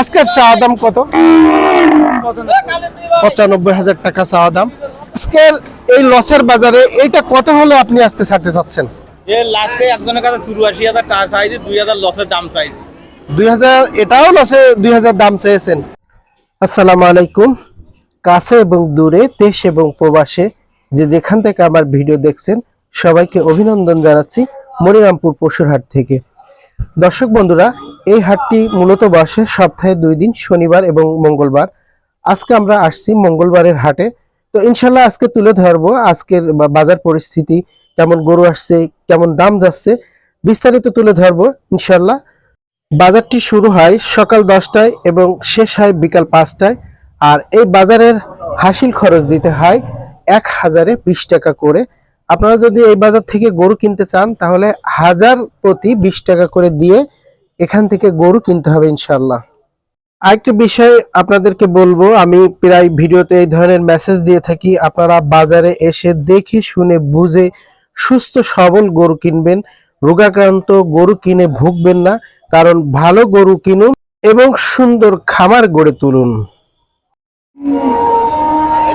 আজকের চাওয়া দাম কত? পঁচানব্বই হাজার টাকা চাওয়া দাম। আজকের এই লসের বাজারে এইটা কত হলে আপনি আজকে ছাড়তে চাচ্ছেন? লাস্টে একজনের কাছে চুরাশি হাজার টাকা চাইছি দুই হাজার লসের দাম চাইছি দুই হাজার এটাও লসে দুই হাজার দাম চেয়েছেন। আসসালামু আলাইকুম। কাছে এবং দূরে দেশ এবং প্রবাসে যে যেখান থেকে আমার ভিডিও দেখছেন সবাইকে অভিনন্দন জানাচ্ছি মনিরামপুর পশুর হাট থেকে। দর্শক বন্ধুরা, এই হাটটি মূলত বসে সপ্তাহে দুই দিন, শনিবার এবং মঙ্গলবার। আজকে আমরা আসছি মঙ্গলবারের হাটে। তো ইনশাল্লাহ আজকে তুলে ধরবো আজকের বাজার পরিস্থিতি, কেমন গরু আসছে, কেমন দাম যাচ্ছে, বিস্তারিত তুলে ধরবো ইনশাল্লাহ। বাজারটি শুরু হয় সকাল দশটায় এবং শেষ হয় বিকাল পাঁচটায়। আর এই বাজারের হাসিল খরচ দিতে হয় এক হাজারে বিশ টাকা করে। আপনারা যদি এই বাজার থেকে গরু কিনতে চান, তাহলে হাজার প্রতি বিশ টাকা করে দিয়ে এখান থেকে গরু কিনতে হবে ইনশাল্লাহ আরেকটি বিষয় আপনাদেরকে বলব, আমি প্রায় ভিডিওতে এই ধরনের মেসেজ দিয়ে থাকি, আপনারা বাজারে এসে দেখে, শুনে, বুঝে, সুস্থ, সবল গরু কিনবেন। রোগাক্রান্ত গরু কিনে ভুগবেন না, কারণ ভালো গরু কিনুন এবং সুন্দর খামার গড়ে তুলুন।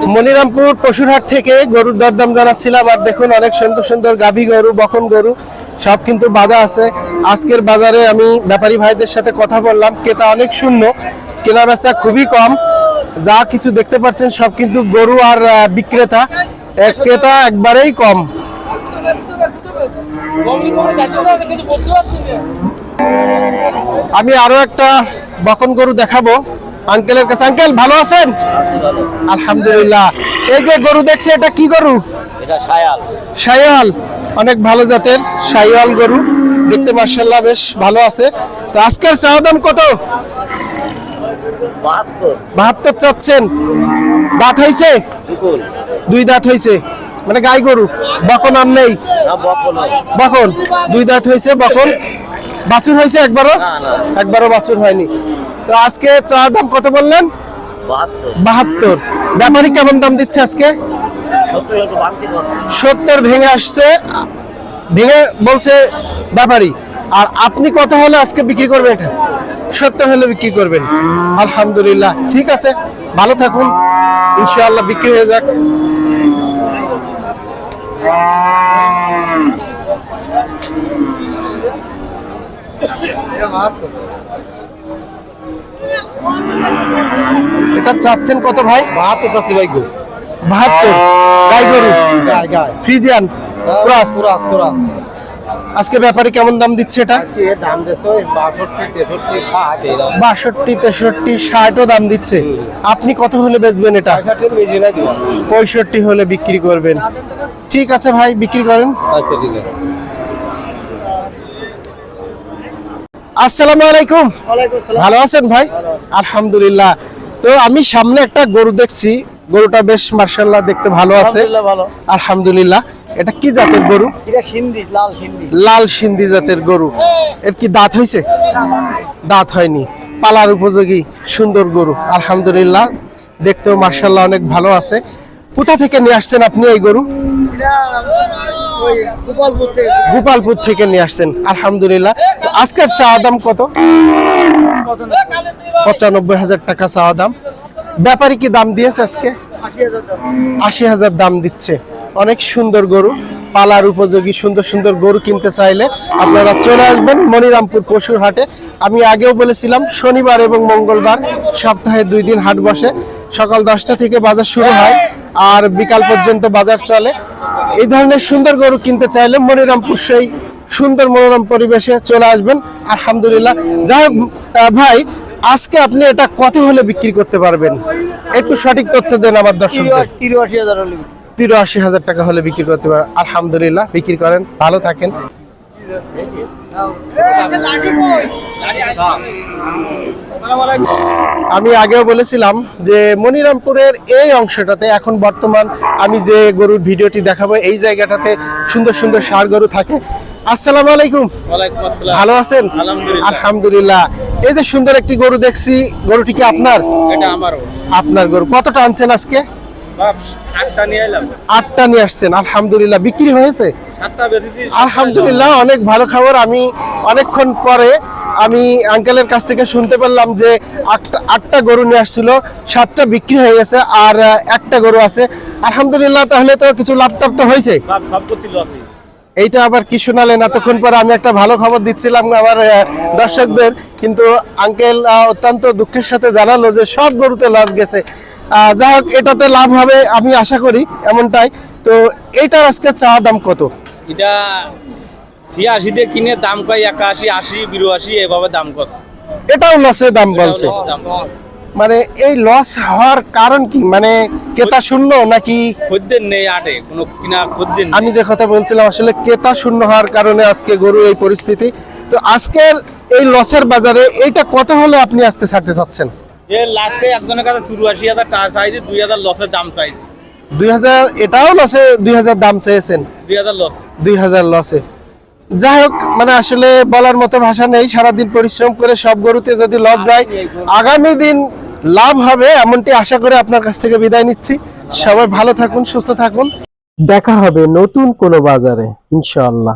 মনিরামপুর পশুরহাট থেকে গরুর দরদাম জানাচ্ছিলাম, আর দেখুন অনেক সুন্দর সুন্দর গাভী গরু বকন গরু, সব কিন্তু বাধা আছে। আজকের বাজারে আমি ব্যাপারী ভাইদের সাথে কথা বললাম, ক্রেতা অনেক শূন্য, কেনা বেচা খুবই কম, যা কিছু দেখতে পাচ্ছেন সব কিন্তু গরু আর বিক্রেতা। ক্রেতা একবারেই কম। আমি আরও একটা বকন গরু দেখাবো। আঙ্কেলের কাছে। আঙ্কেল ভালো আছেন? আলহামদুলিল্লাহ। এই যে গরু দেখছি এটা কি গরু? শাইওয়াল অনেক ভালো জাতের শাইওয়াল গরু। দেখতে মার্শাল্লাহ বেশ ভালো আছে। তো আজকের চাওয়া দাম কত? বাহাত্তর। চাচ্ছেন। দাঁত হয়েছে? দুই দাঁত হয়েছে। মানে গাই গরু? বকন আর নেই? বকন দুই দাঁত হয়েছে বকন। বাছুর হয়েছে একবারও? একবারও বাছুর হয়নি। তো আজকে চাওয়া দাম কত বললেন? বাহাত্তর। বাহাত্তর। ব্যাপারী কেমন দাম দিচ্ছে আজকে? সত্তর ভেঙে আসছে। ভেঙে বলছে ব্যাপারী আর আপনি কত হলে আজকে বিক্রি করবেন এটা? সত্তর হলে বিক্রি করবেন। আলহামদুলিল্লাহ। ঠিক আছে ভালো থাকুন। ইনশাআল্লাহ বিক্রি হয়ে যাক। এটা চাচ্ছেন কত ভাই? বাহাত্তর চাচ্ছি ভাই গো। বাহাত্তর। গাই গরু? ফ্রিজিয়ান? ক্রস? কুরাস কুরাস। আজকে ব্যাপারে কেমন দাম দিচ্ছে এটা? বাষট্টি তেষট্টি ষাটও দাম দিচ্ছে। আপনি কত হলে বেচবেন এটা? পঁয়ষট্টি হলে বিক্রি করবেন। ঠিক আছে ভাই বিক্রি করেন। আচ্ছা ঠিক আছে আসসালামু আলাইকুম। ভালো আছেন ভাই? আলহামদুলিল্লাহ। তো আমি সামনে একটা গরু দেখছি। গরুটা বেশ মার্শাল্লাহ দেখতে ভালো আছে। আলহামদুলিল্লাহ এটা কি জাতের গরু? লাল সিন্ধি। জাতের গরু। এর কি দাঁত হয়েছে? দাঁত হয়নি। পালার উপযোগী সুন্দর গরু। আলহামদুলিল্লাহ। দেখতেও মার্শাল্লাহ অনেক ভালো আছে। কোথা থেকে নিয়ে আসছেন আপনি এই গরু? গোপালপুর থেকে। নিয়ে আসছেন, আলহামদুলিল্লাহ। আজকের চাওয়া দাম কত? পঁচানব্বই হাজার টাকা চাওয়া দাম। ব্যাপারী কি দাম দিয়েছে আজকে? আশি হাজার দাম দিচ্ছে। অনেক সুন্দর গরু, পালার উপযোগী, সুন্দর সুন্দর গরু কিনতে চাইলে আপনারা চলে আসবেন মনিরামপুর পশুর হাটে। আমি আগেও বলেছিলাম, শনিবার এবং মঙ্গলবার সপ্তাহে দুই দিন হাট বসে। সকাল দশটা থেকে বাজার শুরু হয়, আর বিকাল পর্যন্ত বাজার চলে। এই ধরনের সুন্দর গরু কিনতে চাইলে মনিরামপুর সেই সুন্দর মনোরম পরিবেশে চলে আসবেন। আলহামদুলিল্লাহ। যাই হোক ভাই আজকে আপনি এটা কত হলে বিক্রি করতে পারবেন? একটু সঠিক তথ্য দেন আমার দর্শকদের। তিরাশি হাজার হলে তিরাশি হাজার টাকা হলে বিক্রি করতে পারেন আলহামদুলিল্লাহ বিক্রি করেন। ভালো থাকেন। আমি আগেও বলেছিলাম যে মনিরামপুরের এই অংশটাতে এখন বর্তমান আমি যে গরুর ভিডিওটি দেখাবো এই জায়গাটাতে সুন্দর সুন্দর সার গরু থাকে। আসসালামু আলাইকুম। ভালো আছেন? আলহামদুলিল্লাহ। এই যে সুন্দর একটি গরু দেখছি গরুটি কি আপনার? আপনার গরু। কতটা আনছেন আজকে? আটটা নিয়ে এলাম। আটটা নিয়ে আসছেন আলহামদুলিল্লাহ। বিক্রি হয়েছে? আলহামদুলিল্লাহ অনেক ভালো খবর। আমি অনেকক্ষণ পরে আমি আঙ্কেলের কাছ থেকে শুনতে পারলাম যে আটটা আটটা গরু নিয়ে আসছিল সাতটা বিক্রি হয়ে গেছে আর একটা গরু আছে। আলহামদুলিল্লাহ তাহলে তো কিছু লাভ টাভ তো হয়েছে। এইটা আবার কি শোনালেন? এতক্ষণ পরে আমি একটা ভালো খবর দিচ্ছিলাম আমার দর্শকদের। কিন্তু আঙ্কেল অত্যন্ত দুঃখের সাথে জানালো যে সব গরুতে লস গেছে। যাই হোক এটাতে লাভ হবে আমি আশা করি এমনটাই। তো এইটার আজকে চাওয়া দাম কত? এটা ছিয়াশিতে কিনে দাম কয় একাশি আশি বিরাশি এভাবে দাম কস এটাও লসে দাম বলছে। মানে এই লস হওয়ার কারণ কি? মানে ক্রেতা শূন্য নাকি খদ্দের নেই আটে কোনো কিনা খদ্দের আমি যে কথা বলছিলাম আসলে ক্রেতা শূন্য হওয়ার কারণে আজকে গরু এই পরিস্থিতি। তো আজকের এই লসের বাজারে এইটা কত হলে আপনি আজকে ছাড়তে চাচ্ছেন? এ লাস্টে একজনের কাছে চুরাশি হাজার টাকা চাইছে দুই হাজার লসের দাম চাইছে। দুই হাজার এটাও লসে দুই হাজার দাম চেয়েছেন। দুই হাজার লসে যাই হোক মানে আসলে বলার মতো ভাষা নেই সারাদিন পরিশ্রম করে সব গরুতে যদি লস যায় আগামী দিন লাভ হবে এমনটি আশা করে আপনার কাছ থেকে বিদায় নিচ্ছি। সবাই ভালো থাকুন সুস্থ থাকুন। দেখা হবে নতুন কোনো বাজারে ইনশাআল্লাহ।